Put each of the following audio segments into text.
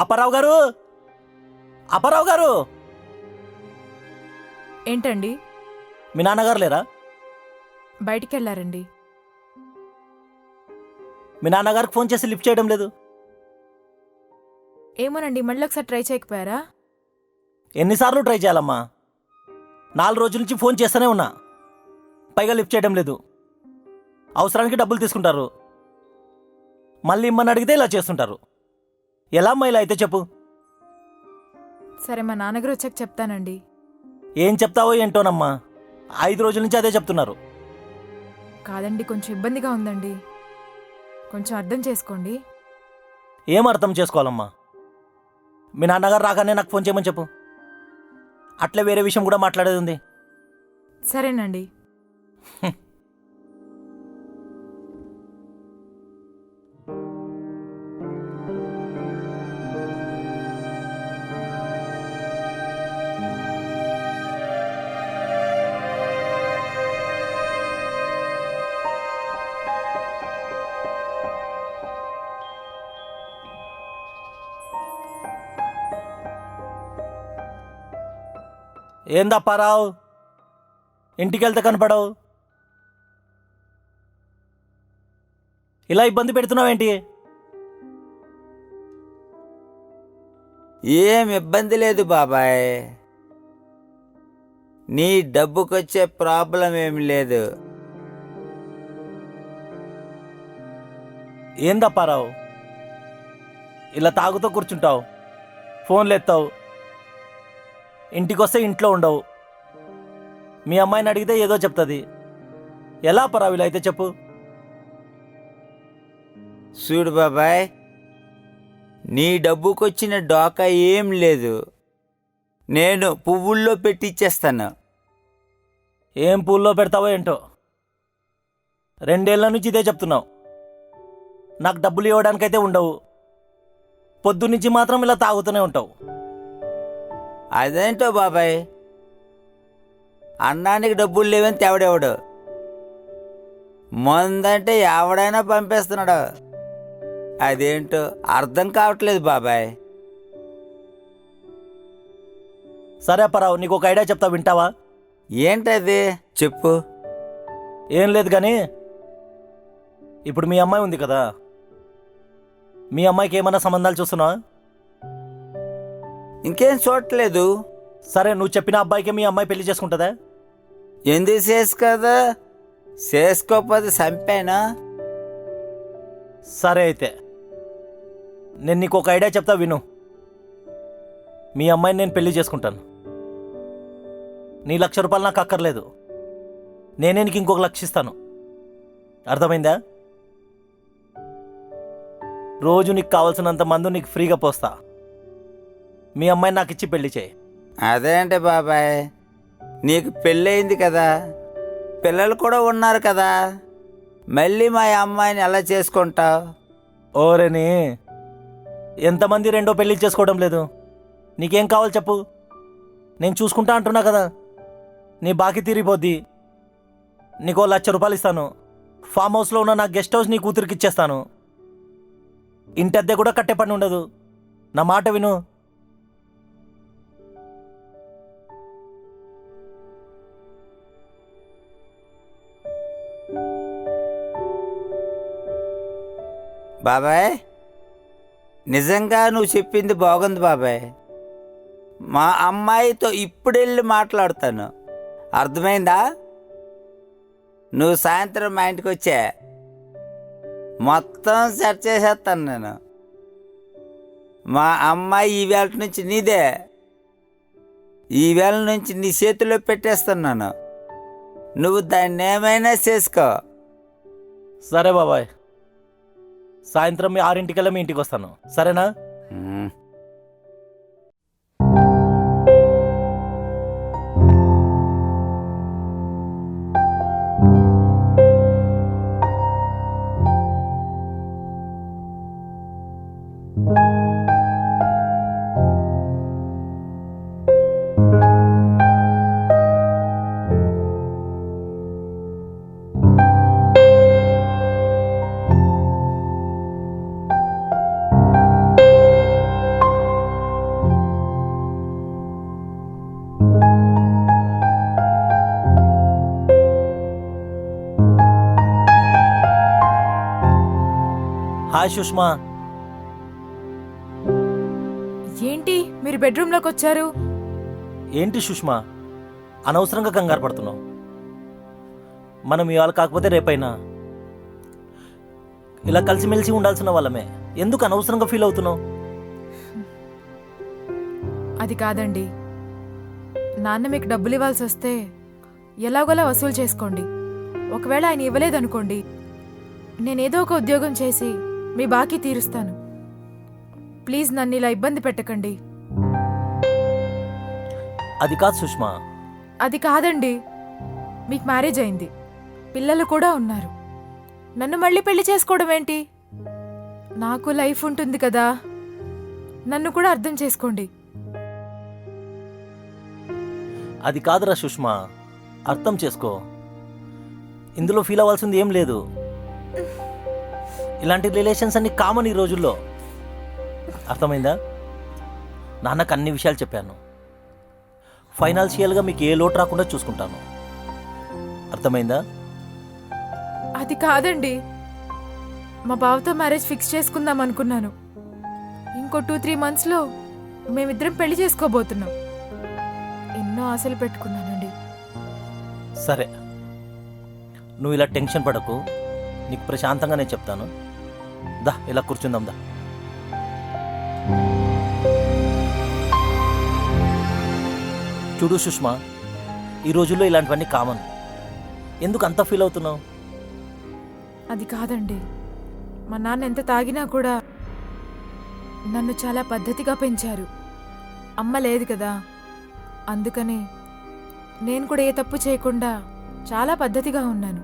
అప్పారావు గారు? అప్పారావు గారు? ఏంటండి? మీ నాన్నగారు లేరా? బయటికి వెళ్ళారండి మీ నాన్నగారికి ఫోన్ చేసి లిఫ్ట్ చేయడం లేదు. ఏమోనండి మళ్ళీ ఒకసారి ట్రై చేయకపోయారా? ఎన్నిసార్లు ట్రై చేయాలమ్మా? నాలుగు రోజుల నుంచి ఫోన్ చేస్తూనే ఉన్నా. పైగా లిఫ్ట్ చేయడం లేదు. అవసరానికి డబ్బులు తీసుకుంటారు. మళ్ళీ ఇమ్మని అడిగితే ఇలా చేస్తుంటారు. ఎలా అమ్మా ఇలా అయితే చెప్పు. సరే మా నాన్నగారు వచ్చాక చెప్తానండి. ఏం చెప్తావో ఏంటోనమ్మా? ఐదు రోజుల నుంచి అదే చెప్తున్నారు. కాదండి కొంచెం ఇబ్బందిగా ఉందండి. కొంచెం అర్థం చేసుకోండి. ఏం అర్థం చేసుకోవాలమ్మా? మీ నాన్నగారు రాగానే నాకు ఫోన్ చేయమని చెప్పు. అట్లే వేరే విషయం కూడా మాట్లాడేది ఉంది. సరేనండి. ఏందప్పారావు ఇంటికి వెళ్తే కనపడవు. ఇలా ఇబ్బంది పెడుతున్నావేంటి? ఏం ఇబ్బంది లేదు బాబాయ్. నీ డబ్బుకొచ్చే ప్రాబ్లం ఏం లేదు. ఏందప్పారావు ఇలా తాగుతూ కూర్చుంటావు. ఫోన్లు ఎత్తావు ఇంటికి వస్తే ఇంట్లో ఉండవు. మీ అమ్మాయిని అడిగితే ఏదో చెప్తుంది. ఎలా ఇలా అయితే చెప్పు. చూడు బాబాయ్ నీ డబ్బుకొచ్చిన డోకా ఏం లేదు. నేను పువ్వుల్లో పెట్టిచ్చేస్తాను. ఏం పూల్లో పెడతావో ఏంటో? రెండేళ్ళ నుంచి ఇదే చెప్తున్నావు. నాకు డబ్బులు ఇవ్వడానికైతే ఉండవు. పొద్దు నుంచి మాత్రం ఇలా తాగుతూనే ఉంటావు. అదేంటో బాబాయ్? అన్నానికి డబ్బులు లేవని తెవడెవడు? మందంటే ఎవడైనా పంపేస్తున్నాడు. అదేంటో అర్థం కావట్లేదు బాబాయ్. సరే పరావు నీకు ఒక ఐడియా చెప్తా వింటావా? ఏంటది? చెప్పు. ఏం లేదు కానీ ఇప్పుడు మీ అమ్మాయి ఉంది కదా. మీ అమ్మాయికి ఏమైనా సంబంధాలు చూస్తున్నావా? ఇంకేం చూడట్లేదు సరే నువ్వు చెప్పిన అబ్బాయికి మీ అమ్మాయి పెళ్ళి చేసుకుంటుందా? ఎందుకు చేసుకోదా చేసుకోకపోతే చంపానా? సరే అయితే. నేను నీకు ఒక ఐడియా చెప్తా విను. మీ అమ్మాయిని నేను పెళ్ళి చేసుకుంటాను. నీ లక్ష రూపాయలు నాకు అక్కర్లేదు. నేనే నీకు ఇంకొక లక్ష ఇస్తాను. అర్థమైందా? రోజు నీకు కావాల్సినంత మందు నీకు ఫ్రీగా పోస్తా. మీ అమ్మాయిని నాకు ఇచ్చి పెళ్ళి చేయి. అదేంటి బాబాయ్? నీకు పెళ్ళయింది కదా? పిల్లలు కూడా ఉన్నారు కదా? మళ్ళీ మా అమ్మాయిని ఎలా చేసుకుంటావు? ఓరేని ఎంతమంది రెండో పెళ్ళి చేసుకోవడం లేదు? నీకేం కావాలి చెప్పు. నేను చూసుకుంటా అంటున్నా కదా. నీ బాకీ తీరిపోద్ది. నీకో లక్ష రూపాయలు ఇస్తాను. ఫామ్ హౌస్లో ఉన్న నా గెస్ట్ హౌస్ నీ కూతురికి ఇచ్చేస్తాను. ఇంటి అద్దె కూడా కట్టే పని ఉండదు. నా మాట విను. బాబాయ్ నిజంగా నువ్వు చెప్పింది బాగుంది బాబాయ్. మా అమ్మాయితో ఇప్పుడెళ్ళి మాట్లాడతాను. అర్థమైందా? నువ్వు సాయంత్రం మా ఇంటికి వచ్చే. మొత్తం సెట్ చేసేస్తాను నేను. మా అమ్మాయి ఈ నుంచి నీదే. ఈ నుంచి నీ చేతిలో పెట్టేస్తున్నాను నువ్వు దాన్ని ఏమైనా చేసుకో. సరే బాబాయ్. సాయంత్రం ఆరింటికల్లా మీ ఇంటికి వస్తాను. సరేనా? హాయ్ సుష్మా. ఏంటి మీరు బెడ్రూమ్లోకి వచ్చారు? ఏంటి సుష్మా? అనవసరంగా కంగారు పడుతున్నావు. మనం ఇవాళ కాకపోతే రేపైనా. ఇలా కలిసిమెలిసి ఉండాల్సిన వాళ్ళమే. ఎందుకు అనవసరంగా ఫీల్ అవుతున్నావు? అది కాదండి. నాన్న మీకు డబ్బులు ఇవ్వాల్సి వస్తే ఎలాగోలా వసూలు చేసుకోండి. ఒకవేళ ఆయన ఇవ్వలేదనుకోండి నేనేదో ఒక ఉద్యోగం చేసి మీ బాకీ తీరుస్తాను. ప్లీజ్ నన్ను ఇలా ఇబ్బంది పెట్టకండి. అది కాదు సుష్మా. అది కాదండి. మీకు మ్యారేజ్ అయింది. పిల్లలు కూడా ఉన్నారు. నన్ను మళ్ళీ పెళ్ళి చేసుకోవడం ఏంటి? నాకు లైఫ్ ఉంటుంది కదా. నన్ను కూడా అర్థం చేసుకోండి. అది కాదురా సుష్మా. అర్థం చేసుకో. ఇందులో ఫీల్ అవ్వాల్సింది ఏం లేదు. ఇలాంటి రిలేషన్స్ అన్ని కామన్ ఈ రోజుల్లో. అర్థమైందా? నాన్నకు అన్ని విషయాలు చెప్పాను. ఫైనాన్షియల్గా మీకు ఏ లోటు రాకుండా చూసుకుంటాను. అర్థమైందా? అది కాదండి. మా బావతో మ్యారేజ్ ఫిక్స్ చేసుకుందాం అనుకున్నాను. ఇంకో టూ త్రీ మంత్స్లో మేమిద్దరం పెళ్ళి చేసుకోబోతున్నాం. ఎన్నో ఆశలు పెట్టుకున్నానండి. సరే. నువ్వు ఇలా టెన్షన్ పడకు. నీకు ప్రశాంతంగా నేను చెప్తాను. దా ఇలా కూర్చుందాం దా. చూడు సుష్మా ఈ రోజుల్లో ఇలాంటివన్నీ కామన్. ఎందుకు అంత ఫీల్ అవుతున్నావు? అది కాదండి. మా నాన్న ఎంత తాగినా కూడా నన్ను చాలా పద్ధతిగా పెంచారు. అమ్మ లేదు కదా. అందుకని నేను కూడా ఏ తప్పు చేయకుండా చాలా పద్ధతిగా ఉన్నాను.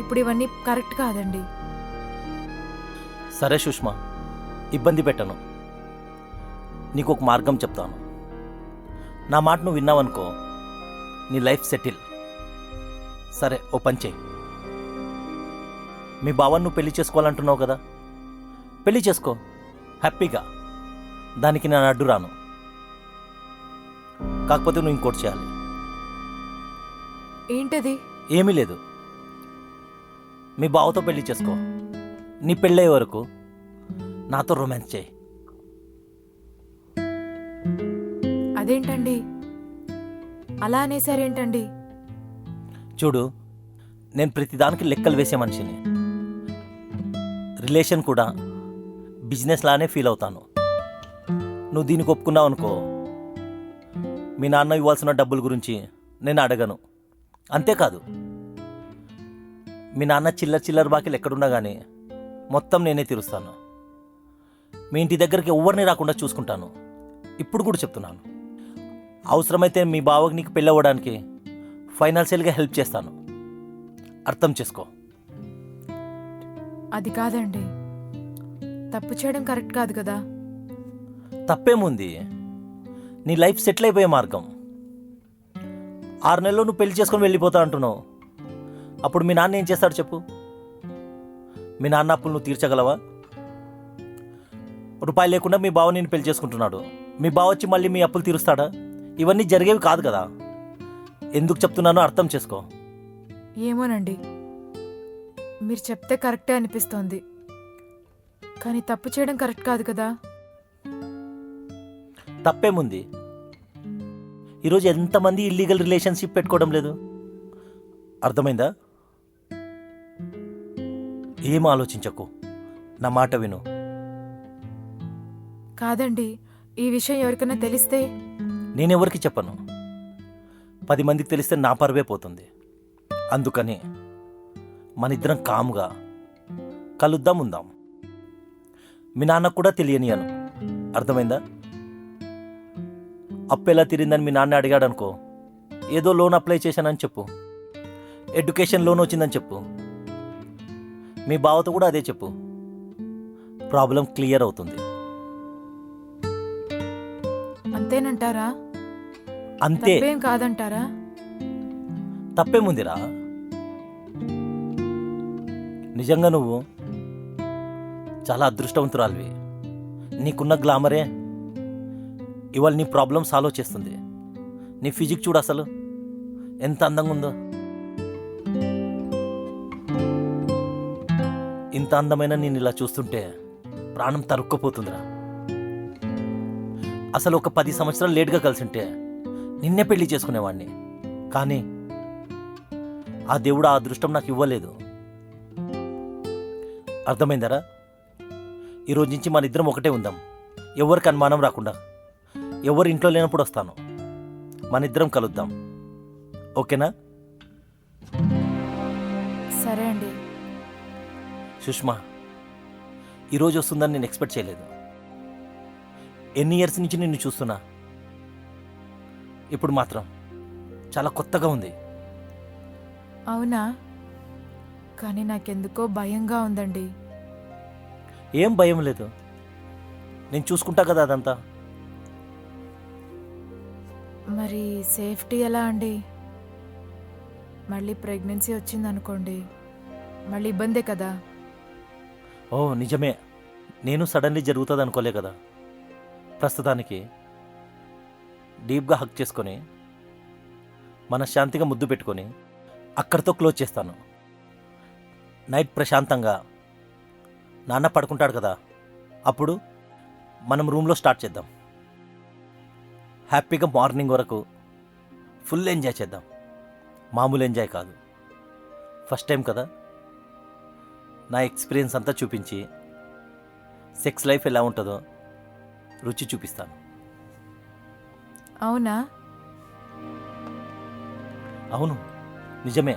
ఇప్పుడు ఇవన్నీ కరెక్ట్ కాదండి. సరే సుష్మా ఇబ్బంది పెట్టను. నీకు ఒక మార్గం చెప్తాను. నా మాట నువ్వు విన్నావనుకో నీ లైఫ్ సెటిల్. సరే ఓ పని చేయి. మీ బావని నువ్వు పెళ్ళి చేసుకోవాలంటున్నావు కదా? పెళ్ళి చేసుకో. హ్యాపీగా. దానికి నేను అడ్డు రాను. కాకపోతే నువ్వు ఇంకోటి చేయాలి. ఏంటది? ఏమీ లేదు. మీ బావతో పెళ్ళి చేసుకో. నీ పెళ్ళయ్యే వరకు నాతో రొమాన్స్ చేయి. అదేంటండి? అలా అనేసారేంటండి? చూడు నేను ప్రతిదానికి లెక్కలు వేసే మనిషిని. రిలేషన్ కూడా బిజినెస్ లానే ఫీల్ అవుతాను. నువ్వు దీనికి ఒప్పుకున్నావు అనుకో మీ నాన్న ఇవ్వాల్సిన డబ్బుల గురించి నేను అడగను. అంతేకాదు మీ నాన్న చిల్లర చిల్లర బాకీలు ఎక్కడున్నా కానీ మొత్తం నేనే తీరుస్తాను. మీ ఇంటి దగ్గరికి ఎవరిని రాకుండా చూసుకుంటాను. ఇప్పుడు కూడా చెప్తున్నాను. అవసరమైతే మీ బావకి నీకు పెళ్ళవ్వడానికి ఫైనాన్షియల్గా హెల్ప్ చేస్తాను. అర్థం చేసుకో. అది కాదండి. తప్పు చేయడం కరెక్ట్ కాదు కదా? తప్పేముంది? నీ లైఫ్ సెటిల్ అయిపోయే మార్గం. ఆరు నెలల్లో నువ్వు పెళ్ళి చేసుకొని వెళ్ళిపోతా అంటున్నావు. అప్పుడు మీ నాన్న ఏం చేస్తాడు చెప్పు. మీ నాన్న అప్పులు నువ్వు తీర్చగలవా? రూపాయి లేకుండా మీ బావ నేను పెళ్ళి చేసుకుంటున్నాడు. మీ బావ వచ్చి మళ్ళీ మీ అప్పులు తీరుస్తాడా? ఇవన్నీ జరిగేవి కాదు కదా. ఎందుకు చెప్తున్నానో అర్థం చేసుకో. ఏమోనండి. మీరు చెప్తే కరెక్టే అనిపిస్తోంది. కానీ తప్పు చేయడం కరెక్ట్ కాదు కదా. తప్పేముంది? ఈరోజు ఎంతమంది ఇల్లీగల్ రిలేషన్షిప్ పెట్టుకోవడం లేదు? అర్థమైందా? ఏం ఆలోచించకు. నా మాట విను. కాదండి ఈ విషయం ఎవరికైనా తెలిస్తే? నేనెవరికి చెప్పను? పది మందికి తెలిస్తే నా పరువే పోతుంది. అందుకని మనిద్దరం కాముగా కలుద్దాం ఉందాం. మీ నాన్నకు కూడా తెలియనియను అర్థమైందా? అప్పు ఎలా తిరిందని మీ నాన్న అడిగాడు అనుకో ఏదో లోన్ అప్లై చేశానని చెప్పు. ఎడ్యుకేషన్ లోన్ వచ్చిందని చెప్పు. మీ బావతో కూడా అదే చెప్పు. ప్రాబ్లం క్లియర్ అవుతుంది. అంతేనంటారా? అంతే. తప్పేం కాదంటారా? తప్పేముందిరా? నిజంగా నువ్వు చాలా అదృష్టవంతురాలివి. నీకున్న గ్లామరే ఇవాళ నీ ప్రాబ్లం సాల్వ్ చేస్తుంది. నీ ఫిజిక్ చూడు అసలు. ఎంత అందంగా ఉందో. ఎంత అందమైన నేను ఇలా చూస్తుంటే ప్రాణం తరుక్కుపోతుందిరా. అసలు ఒక పది సంవత్సరాలు లేట్గా కలిసింటే నిన్నే పెళ్ళి చేసుకునేవాడిని కానీ ఆ దేవుడు ఆ అదృష్టం నాకు ఇవ్వలేదు. అర్థమైందరా? ఈరోజు నుంచి మన ఇద్దరం ఒకటే ఉందాం. ఎవరికి అనుమానం రాకుండా. ఎవరు ఇంట్లో లేనప్పుడు వస్తాను. మన ఇద్దరం కలుద్దాం. ఓకేనా? సరే అండి. సుష్మా ఈరోజు వస్తుందని నేను ఎక్స్పెక్ట్ చేయలేదు. ఎన్ని ఇయర్స్ నుంచి నిన్ను చూస్తున్నా? ఇప్పుడు మాత్రం చాలా కొత్తగా ఉంది. అవునా? కానీ నాకెందుకో భయంగా ఉందండి. ఏం భయం లేదు. నేను చూసుకుంటా కదా అదంతా. మరి సేఫ్టీ ఎలా అండి? మళ్ళీ ప్రెగ్నెన్సీ వచ్చిందనుకోండి మళ్ళీ ఇబ్బందే కదా? ఓ నిజమే. నేను సడన్లీ జరుగుతుంది అనుకోలే కదా. ప్రస్తుతానికి డీప్గా హక్ చేసుకొని మన శాంతిగా ముద్దు పెట్టుకొని అక్కడితో క్లోజ్ చేస్తాను. నైట్ ప్రశాంతంగా నాన్న పడుకుంటాడు కదా. అప్పుడు మనం రూమ్లో స్టార్ట్ చేద్దాం. హ్యాపీగా మార్నింగ్ వరకు ఫుల్ ఎంజాయ్ చేద్దాం. మామూలు ఎంజాయ్ కాదు. ఫస్ట్ టైం కదా. నా ఎక్స్పీరియన్స్ అంతా చూపించి సెక్స్ లైఫ్ ఎలా ఉంటుందో రుచి చూపిస్తాను. అవునా? అవును నిజమే.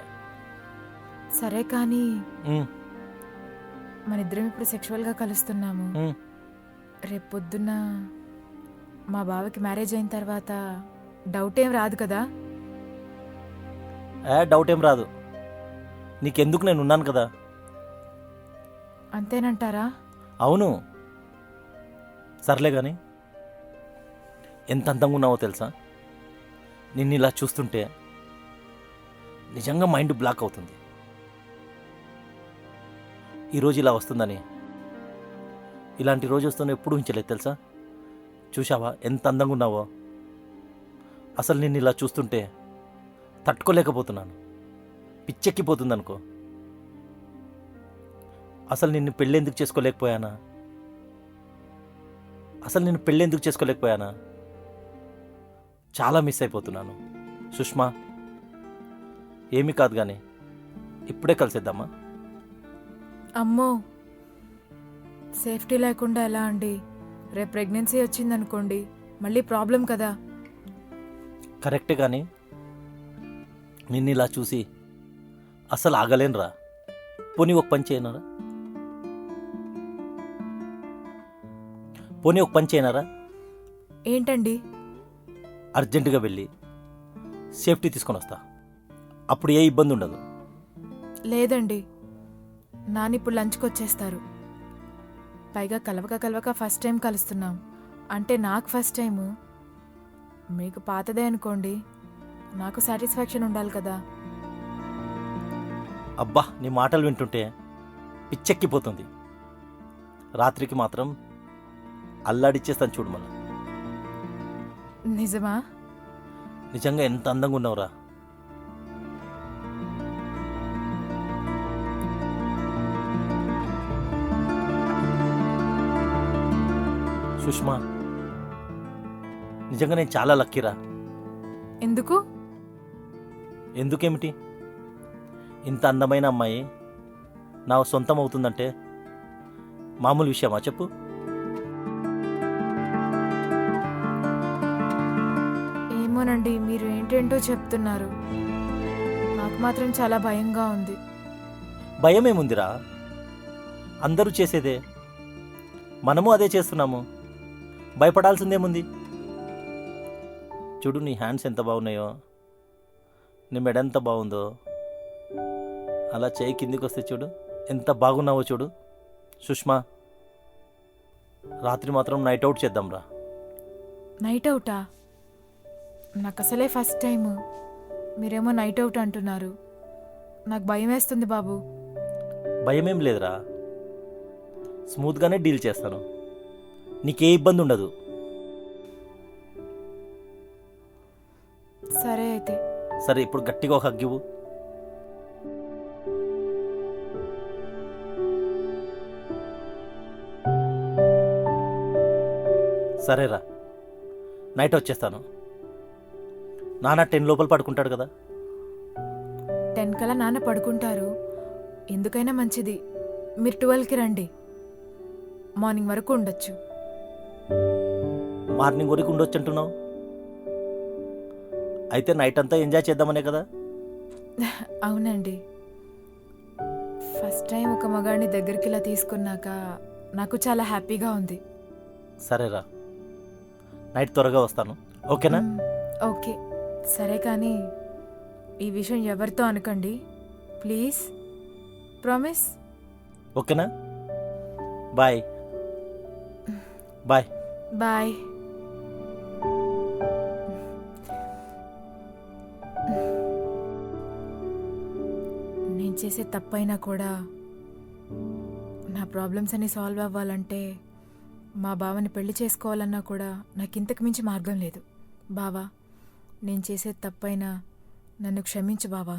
సరే కానీ ఉమ్, మన ఇద్దరం ఇప్పుడు సెక్షువల్గా కలుస్తున్నాము. ఉమ్. రేపు పొద్దున్న మా బావకి మ్యారేజ్ అయిన తర్వాత డౌట్ ఏం రాదు కదా? ఏ డౌట్ ఏం రాదు. నీకెందుకు నేను ఉన్నాను కదా? అంతేనంటారా? అవును. సర్లే కానీ ఎంత అందంగా ఉన్నావో తెలుసా? నిన్ను ఇలా చూస్తుంటే నిజంగా మైండ్ బ్లాక్ అవుతుంది. ఈరోజు ఇలా వస్తుందని ఇలాంటి రోజు వస్తుందో ఎప్పుడు ఉంచలేదు తెలుసా? చూశావా ఎంత అందంగా ఉన్నావో? అసలు నిన్ను ఇలా చూస్తుంటే తట్టుకోలేకపోతున్నాను. పిచ్చెక్కిపోతుంది అనుకో అసలు నిన్ను పెళ్ళెందుకు చేసుకోలేకపోయానా? అసలు నేను పెళ్ళెందుకు చేసుకోలేకపోయానా? చాలా మిస్ అయిపోతున్నాను. సుష్మా ఏమీ కాదు కానీ ఇప్పుడే కలిసేద్దామా? అమ్మో సేఫ్టీ లేకుండా ఎలా అండి? రేపు ప్రెగ్నెన్సీ వచ్చిందనుకోండి మళ్ళీ ప్రాబ్లం కదా. కరెక్టే కానీ నిన్ను ఇలా చూసి అసలు ఆగలేనురా. పోనీ ఒక పని చేయనరా? పోనీ ఒక పని చేయనరా? ఏంటండి? అర్జెంటుగా వెళ్ళి సేఫ్టీ తీసుకొని వస్తా. అప్పుడు ఏ ఇబ్బంది ఉండదు. లేదండి. నాన్న ఇప్పుడు లంచ్కి వచ్చేస్తారు. పైగా కలవక కలవక ఫస్ట్ టైం కలుస్తున్నాం. అంటే నాకు ఫస్ట్ టైము. మీకు పాతదే అనుకోండి. నాకు సాటిస్ఫాక్షన్ ఉండాలి కదా. అబ్బా నీ మాటలు వింటుంటే పిచ్చెక్కిపోతుంది. రాత్రికి మాత్రం అల్లాడిచ్చేస్తాను చూడు మళ్ళా. నిజమా? నిజంగా ఎంత అందంగా ఉన్నావురా. సుష్మా నిజంగా నేను చాలా లక్కీరా. ఎందుకు? ఎందుకేమిటి? ఇంత అందమైన అమ్మాయి నా సొంతం అవుతుందంటే మామూలు విషయమా చెప్పు? చెప్తున్నారు. నాకు మాత్రం చాలా భయంగా ఉంది. భయం ఏముందిరా అందరూ చేసేదే. మనము అదే చేస్తున్నాము. భయపడాల్సిందేముంది? చూడు నీ హ్యాండ్స్ ఎంత బాగున్నాయో. నీ మెడ ఎంత బాగుందో. అలా చేయి కిందికి వస్తే చూడు ఎంత బాగున్నావో చూడు. సుష్మా రాత్రి మాత్రం నైట్ అవుట్ చేద్దాంరా. నైట్ అవుటా? నాకు అసలే ఫస్ట్ టైం మీరేమో నైట్ అవుట్ అంటున్నారు. నాకు భయం వేస్తుంది బాబు. భయమేం లేదురా. స్మూత్గానే డీల్ చేస్తాను. నీకే ఇబ్బంది ఉండదు సరే అయితే. సరే ఇప్పుడు గట్టిగా ఒక హగ్గివు సరేరా. నైట్ వచ్చేస్తాను నాన్న టెన్ లోపల పడుకుంటాడు కదా. టెన్ కల్లా నాన్న పడుకుంటారు. ఎందుకైనా మంచిది. మీరు ట్వెల్వ్కి రండి. మార్నింగ్ వరకు ఉండొచ్చు. మార్నింగ్ వరకు ఉండొచ్చు అంటున్నావు. అయితే నైట్ అంతా ఎంజాయ్ చేద్దామనే కదా. అవునండి. ఫస్ట్ టైం ఒక మగాడిని దగ్గరికి ఇలా తీసుకున్నాక నాకు చాలా హ్యాపీగా ఉంది. సరేరా. నైట్ త్వరగా వస్తాను. ఓకేనా? ఓకే. సరే కానీ ఈ విషయం ఎవరితో అనకండి? ప్లీజ్. ప్రామిస్. ఓకేనా? బాయ్. బాయ్. బాయ్. నేను చేసే తప్పైనా కూడా నా ప్రాబ్లమ్స్ అన్ని సాల్వ్ అవ్వాలంటే మా బావని పెళ్ళి చేసుకోవాలన్నా కూడా నాకు ఇంతకు మించి మార్గం లేదు. బావా. నేను చేసే తప్పైనా నన్ను క్షమించు బావా.